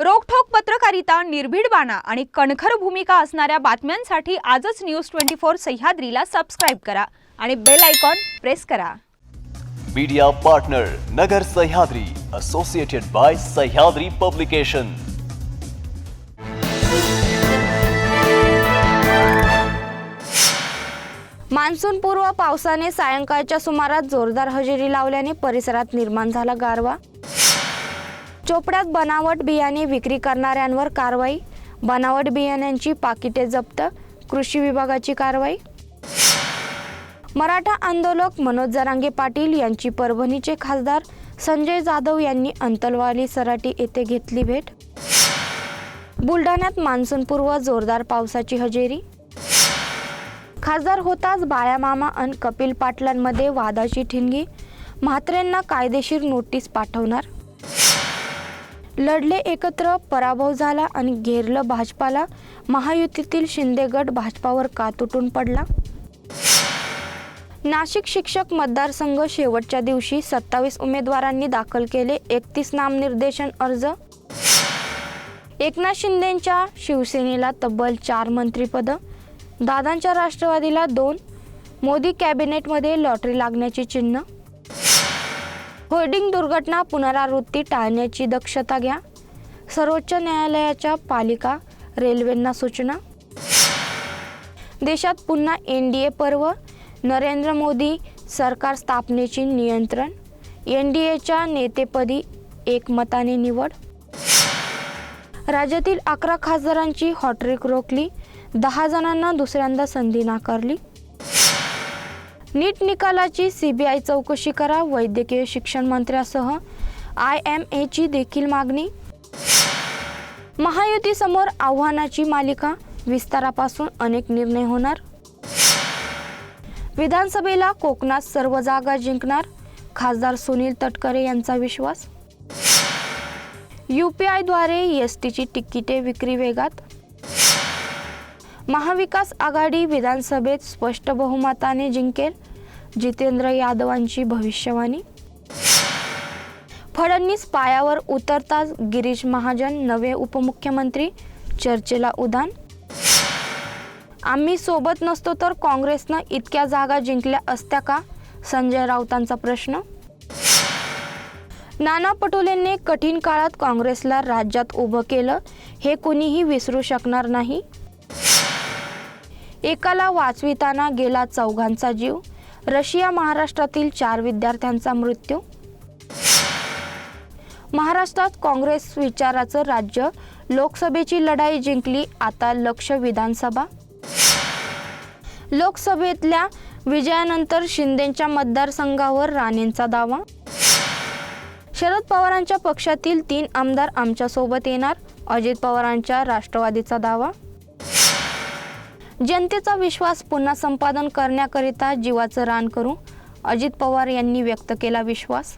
रोखठोक पत्रकारिता निर्भीड बाणा आणि कणखर भूमिका असणाऱ्या बातम्यांसाठी आजच न्यूज ट्वेंटी फोर सह्याद्रीला सबस्क्राईब करा आणि बेल आयकॉन प्रेस करा. Media partner Nagar Sahyadri associated by Sahyadri publication मान्सूनपूर्व पावसाने सायंकाळच्या सुमारास जोरदार हजेरी लावल्याने परिसरात निर्माण झाला गारवा. चोपड्यात बनावट बियाणे विक्री करणाऱ्यांवर कारवाई बनावट बियाण्यांची पाकिटे जप्त कृषी विभागाची कारवाई. मराठा आंदोलक मनोज जरांगे पाटील यांची परभणीचे खासदार संजय जाधव यांनी अंतलवाली सराटी येथे घेतली भेट. बुलढाण्यात मान्सूनपूर्व जोरदार पावसाची हजेरी. खासदार होताच बाळ्यामामा अन कपिल पाटलांमध्ये वादाची ठिणगी. म्हात्रेंना कायदेशीर नोटीस पाठवणार. लढले एकत्र पराभव झाला आणि घेरलं भाजपाला. महायुतीतील शिंदे गट भाजपावर का तुटून पडला? नाशिक शिक्षक मतदारसंघ शेवटच्या दिवशी सत्तावीस उमेदवारांनी दाखल केले एकतीस नामनिर्देशन अर्ज. एकनाथ शिंदेंच्या शिवसेनेला तब्बल चार मंत्रिपदं दादांच्या राष्ट्रवादीला दोन मोदी कॅबिनेटमध्ये लॉटरी लागण्याची चिन्ह. होर्डिंग दुर्घटना पुनरावृत्ती टाळण्याची दक्षता घ्या. सर्वोच्च न्यायालयाच्या पालिका रेल्वेंना सूचना. देशात पुन्हा एन डी ए पर्व. नरेंद्र मोदी सरकार स्थापनेची नियंत्रण. एन डी एच्या नेतेपदी एकमताने निवड. राज्यातील अकरा खासदारांची हॉटरिक रोखली. दहा जणांना दुसऱ्यांदा संधी नाकारली. नीट निकालाची सीबीआय चौकशी करा. वैद्यकीय शिक्षण मंत्र्यासह आय एम एची देखील मागणी. महायुतीसमोर आव्हानाची मालिका. विस्तारापासून अनेक निर्णय होणार. विधानसभेला कोकणात सर्व जागा जिंकणार. खासदार सुनील तटकरे यांचा विश्वास. यू पी आयद्वारे एस टीची तिकिटे विक्री वेगात. महाविकास आघाडी विधानसभेत स्पष्ट बहुमताने जिंकेल. जितेंद्र यादवांची भविष्यवाणी? फडणवीस पायावर उतरताच गिरीश महाजन नवे उपमुख्यमंत्री चर्चेला उदान? आम्ही सोबत नसतो तर काँग्रेसनं इतक्या जागा जिंकल्या असत्या का? संजय राऊतांचा प्रश्न? नाना पटोलेंनी कठीण काळात काँग्रेसला राज्यात उभं केलं हे कुणीही विसरू शकणार नाही. एकाला वाचविताना गेला चौघांचा जीव. रशिया महाराष्ट्रातील चार विद्यार्थ्यांचा मृत्यू. महाराष्ट्रात काँग्रेस विचाराचं राज्य. लोकसभेची लढाई जिंकली आता लक्ष विधानसभा. लोकसभेतल्या विजयानंतर शिंदेच्या मतदारसंघावर राणेंचा दावा. शरद पवारांच्या पक्षातील तीन आमदार आमच्यासोबत येणार अजित पवारांच्या राष्ट्रवादीचा दावा. जनतेचा विश्वास पुन्हा संपादन करण्याकरिता जीवाचं रान करू. अजित पवार यांनी व्यक्त केला विश्वास.